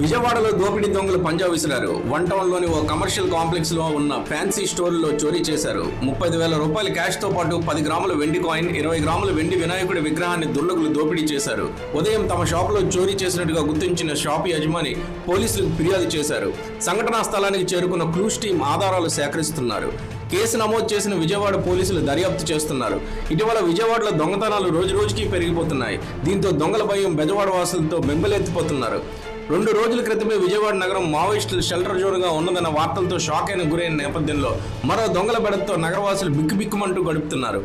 విజయవాడలో దోపిడీ దొంగలు పంజా విసిరారు. వన్ టౌన్లోని ఓ కమర్షియల్ కాంప్లెక్స్లో ఉన్న ఫ్యాన్సీ స్టోర్లో చోరీ చేశారు. ముప్పై వేల రూపాయల క్యాష్తో పాటు పది గ్రాముల వెండి కాయిన్ ఇరవై గ్రాముల వెండి వినాయకుడి విగ్రహాన్ని దుర్లకులు దోపిడీ చేశారు. ఉదయం తమ షాప్లో చోరీ చేసినట్టుగా గుర్తించిన షాప్ యజమాని పోలీసులకు ఫిర్యాదు చేశారు. సంఘటనా స్థలానికి చేరుకున్న క్లూస్ టీం ఆధారాలు సేకరిస్తున్నారు. కేసు నమోదు చేసిన విజయవాడ పోలీసులు దర్యాప్తు చేస్తున్నారు. ఇటీవల విజయవాడలో దొంగతనాలు రోజు రోజుకి పెరిగిపోతున్నాయి. దీంతో దొంగల భయం బెజవాడ వాసులతో బెంబలెత్తిపోతున్నారు. రెండు రోజుల క్రితమే విజయవాడ నగరం మావోయిస్టులు షెల్టర్ జోన్గా ఉన్నదన్న వార్తలతో షాక్ అయిన గురైన నేపథ్యంలో మరో దొంగల బెడతో నగరవాసులు బిక్కుబిక్కుమంటూ గడుపుతున్నారు.